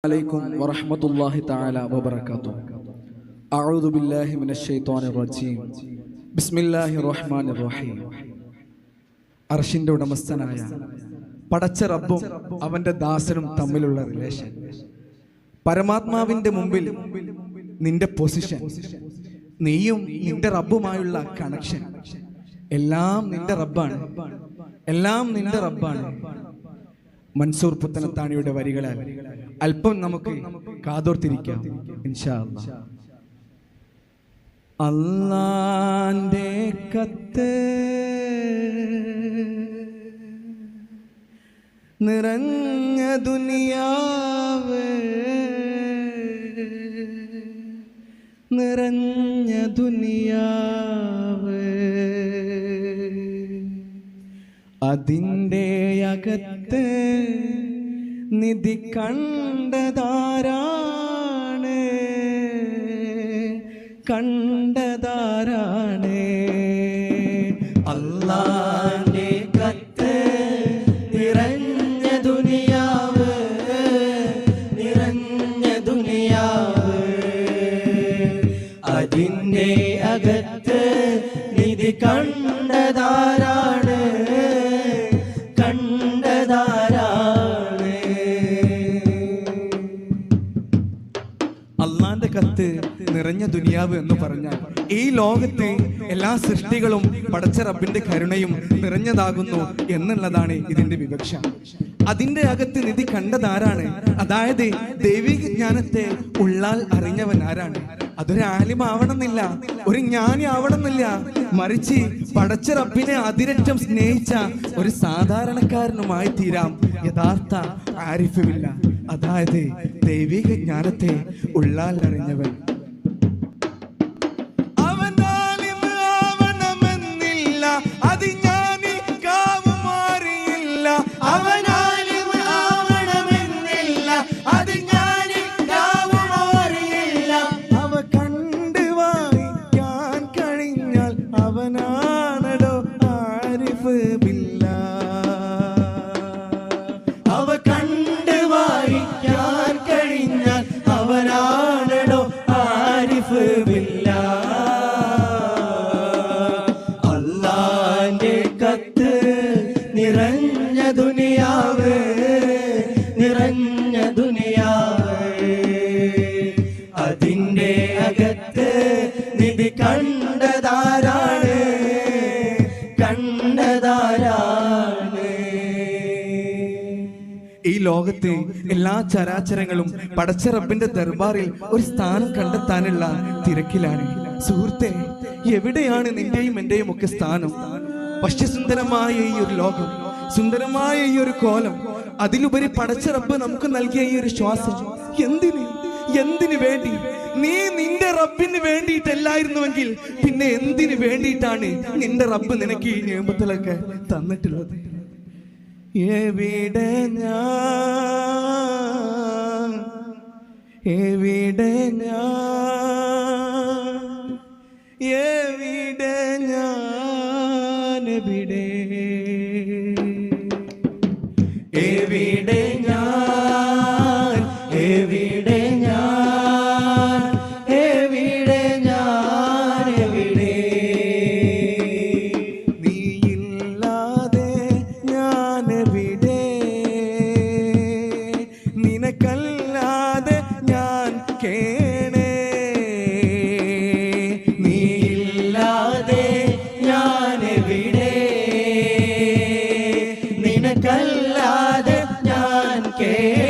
عليكم ورحمة الله تعالى وبركاته أعوذ بالله من الشيطان الرجيم بسم الله الرحمن الرحيم അർഷിന്റെ ഉടമസ്ഥനായ പടച്ച റബ്ബും അവന്റെ ദാസനും തമ്മിലുള്ള റിലേഷൻ പരമാത്മാവിന്റെ മുമ്പിൽ നിന്റെ പൊസിഷൻ നീയും നിന്റെ റബ്ബുമായുള്ള കണക്ഷൻ എല്ലാം നിന്റെ റബ്ബാണ് എല്ലാം നിന്റെ റബ്ബാണ് മൻസൂർ പുത്തനത്താണിയുടെ വരികളാൽ അല്പം നമുക്ക് കാതോർത്തിരിക്കാം. അല്ലാന്റെ കത്ത് നിറഞ്ഞ ദുനിയാവ് നിറഞ്ഞ ദുനിയാവ് അതിന്റെ അകത്ത് നിധി കണ്ടതാരാണ്? കണ്ടതാരാണ്? അല്ലാന്റെ അള്ളാന്റെ കത്ത് നിറഞ്ഞ ദുനിയാവ് എന്ന് പറഞ്ഞാൽ ഈ ലോകത്ത് എല്ലാ സൃഷ്ടികളും പടച്ച റബ്ബിന്റെ കരുണയും നിറഞ്ഞതാകുന്നു എന്നുള്ളതാണ് ഇതിന്റെ വിവക്ഷ. അതിന്റെ അകത്ത് നിധി കണ്ടതാരാണ്? അതായത് ദൈവിക ജ്ഞാനത്തെ ഉള്ളാൽ അറിഞ്ഞവൻ ആരാണ്? അതൊരു ആലിമാവണമെന്നില്ല ഒരു ജ്ഞാനി ആവണമെന്നില്ല. മറിച്ച് പടച്ച റബ്ബിനെ അതിരറ്റം സ്നേഹിച്ച ഒരു സാധാരണക്കാരനുമായി തീരാം യഥാർത്ഥ ആരിഫുമില്ല. അതായത് ദൈവിക ജ്ഞാനത്തെ ഉള്ളാൽ അറിഞ്ഞവൻ അവനാണടോ ആലിമ് നിറഞ്ഞ ദുനിയാവ് നിറഞ്ഞ ദുനിയാവ്. അതിന്റെ അകത്ത് നിധി കണ്ടതാരാണ്? കണ്ടതാരാണ്? ഈ ലോകത്ത് എല്ലാ ചരാചരങ്ങളും പടച്ച റബ്ബിന്റെ ദർബാറിൽ ഒരു സ്ഥാനം കണ്ടെത്താനുള്ള തിരക്കിലാണ്. സുഹൃത്തെ എവിടെയാണ് നിന്റെയും എന്റെയും ഒക്കെ സ്ഥാനം? വശ്യസുന്ദരമായ ഈ ഒരു ലോകം സുന്ദരമായ ഈ ഒരു കോലം അതിലുപരി പടച്ച റബ്ബ് നമുക്ക് നൽകിയ ഈ ഒരു ശ്വാസം എന്തിന്? എന്തിനു വേണ്ടി? നീ നിന്റെ റബ്ബിന് വേണ്ടിയിട്ടല്ലായിരുന്നുവെങ്കിൽ പിന്നെ എന്തിനു വേണ്ടിയിട്ടാണ് നിന്റെ റബ്ബ് നിനക്ക് ഈ നിയമത്തിലൊക്കെ തന്നിട്ടുള്ളത്? എവിടെ ഞാൻ? എവിടെ ഞാൻ? എവിടെ ഞാൻ? എവിടെ നിനക്കല്ലാതെ ഞാൻ കേ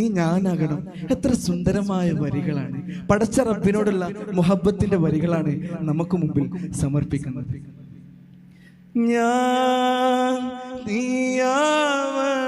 നീ ഞാനാകണം. എത്ര സുന്ദരമായ വരികളാണ്. പടച്ച റബ്ബിനോടുള്ള മുഹബത്തിന്റെ വരികളാണ് നമുക്ക് മുമ്പിൽ സമർപ്പിക്കുന്നത്. ഞാൻ നീയാവണോ.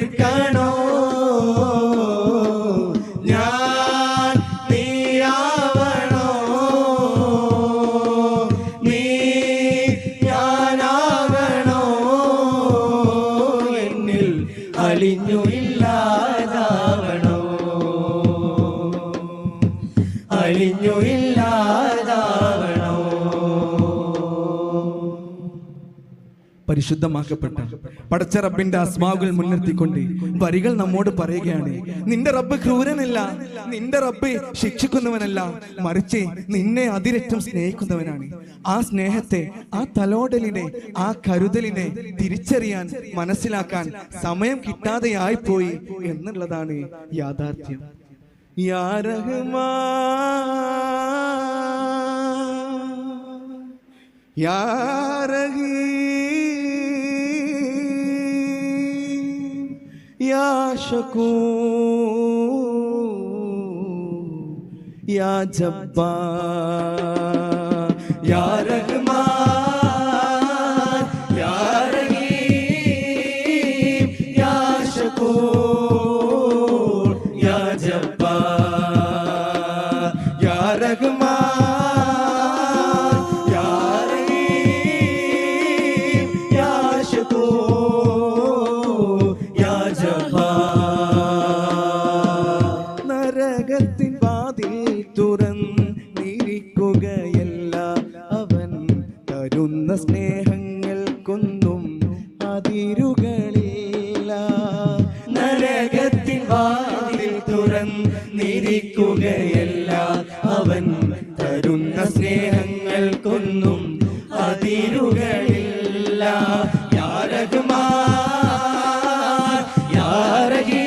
തീർക്കണോ ഞാൻ നീ എന്നിൽ അലിഞ്ഞു ഇല്ലാതാവണോ അലിഞ്ഞു ഇല്ലാതാവണോ പരിശുദ്ധമാക്കപ്പെട്ട. പടച്ച റബ്ബിന്റെ അസ്മാവുകൾ മുൻനിർത്തിക്കൊണ്ട് വരികൾ നമ്മോട് പറയുകയാണ് നിന്റെ റബ്ബ് ക്രൂരനല്ല. നിന്റെ റബ്ബ് ശിക്ഷിക്കുന്നവനല്ല. മറിച്ച് നിന്നെ അതിരറ്റം സ്നേഹിക്കുന്നവനാണ്. ആ സ്നേഹത്തെ ആ തലോടലിനെ ആ കരുതലിനെ തിരിച്ചറിയാൻ മനസ്സിലാക്കാൻ സമയം കിട്ടാതെയായി പോയി എന്നുള്ളതാണ് യാഥാർത്ഥ്യം. യാ റഹ്മാൻ شكور يا جبار يا رحم തുറന്നിരിക്കുകയല്ല അവൻ തരുന്ന സ്നേഹങ്ങൾക്കൊന്നും അതിരുകളില്ല. യാ റഹ്മാൻ യാ റഹീം